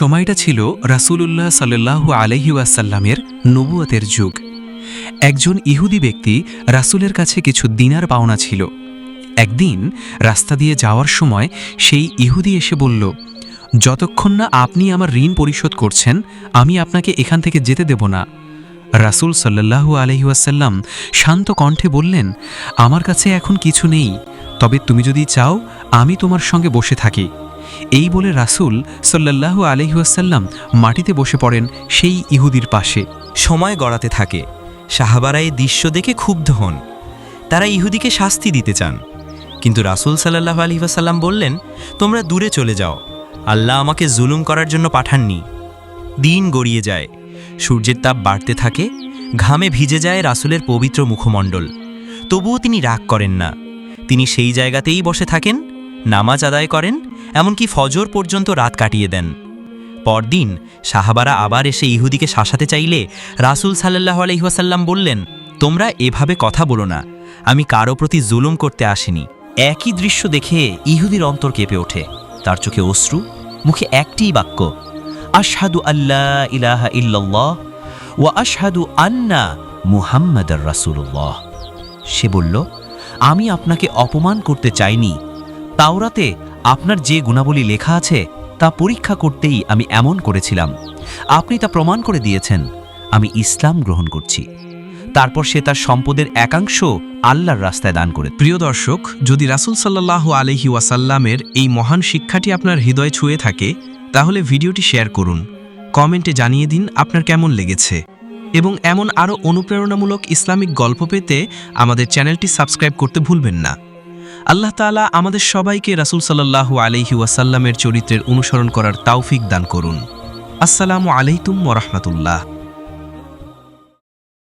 সময়টা ছিল রাসূলুল্লাহ সাল্লাল্লাহু আলহি ওয়াসাল্লামের নবুয়তের যুগ। একজন ইহুদি ব্যক্তি রাসুলের কাছে কিছু দিনার পাওনা ছিল। একদিন রাস্তা দিয়ে যাওয়ার সময় সেই ইহুদি এসে বলল, যতক্ষণ না আপনি আমার ঋণ পরিশোধ করছেন, আমি আপনাকে এখান থেকে যেতে দেব না। রাসূল সাল্লাল্লাহু আলহি ওয়াসাল্লাম শান্ত কণ্ঠে বললেন, আমার কাছে এখন কিছু নেই, তবে তুমি যদি চাও, আমি তোমার সঙ্গে বসে থাকি। এই বলে রাসূল সাল্লাল্লাহু আলহিউসাল্লাম মাটিতে বসে পড়েন সেই ইহুদির পাশে। সময় গড়াতে থাকে। সাহাবারা এই দৃশ্য দেখে ক্ষুব্ধ হন। তারা ইহুদিকে শাস্তি দিতে চান। কিন্তু রাসূল সাল্লাহ আলী ওয়াসাল্লাম বললেন, তোমরা দূরে চলে যাও। আল্লাহ আমাকে জুলুম করার জন্য পাঠাননি। দিন গড়িয়ে যায়। সূর্যের তাপ বাড়তে থাকে, ঘামে ভিজে যায় রাসূলের পবিত্র মুখমণ্ডল। তবুও তিনি রাগ করেন না। তিনি সেই জায়গাতেই বসে থাকেন, নামাজ আদায় করেন, এমনকি ফজর পর্যন্ত রাত কাটিয়ে দেন। পরদিন সাহাবারা আবার এসে ইহুদিকে শাসাতে চাইলে রাসূল সাল্লাহ আলহিহাসাল্লাম বললেন, তোমরা এভাবে কথা বলো না। আমি কারও প্রতি জুলুম করতে আসিনি। একই দৃশ্য দেখে ইহুদির অন্তর কেঁপে ওঠে। তার চোখে অশ্রু, মুখে একটিই বাক্য আশহাদু আল্লাহ ইলাহা ইল্লাল্লাহ ওয়া আশহাদু আন্না মুহাম্মাদার রাসূলুল্লাহ। সে বলল, আমি আপনাকে অপমান করতে চাইনি। তাওরাতে আপনার যে গুণাবলী লেখা আছে তা পরীক্ষা করতেই আমি এমন করেছিলাম। আপনি তা প্রমাণ করে দিয়েছেন। আমি ইসলাম গ্রহণ করছি। তারপর সে তার সম্পদের একাংশ আল্লাহর রাস্তায় দান করে প্রিয় দর্শক, যদি রাসূল সাল্লাল্লাহু আলহি ওয়াসাল্লামের এই মহান শিক্ষাটি আপনার হৃদয় ছুঁয়ে থাকে তাহলে ভিডিওটি শেয়ার করুন, কমেন্টে জানিয়ে দিন আপনার কেমন লেগেছে। এবং এমন আরও অনুপ্রেরণামূলক ইসলামিক গল্প পেতে আমাদের চ্যানেলটি সাবস্ক্রাইব করতে ভুলবেন না। আল্লাহ তালা আমাদের সবাইকে রাসুল সাল্লাল্লাহু আলহি ওয়াসাল্লামের চরিত্রের অনুসরণ করার তাওফিক দান করুন। আসসালামু আলাইকুম ওরহমতুল্লাহ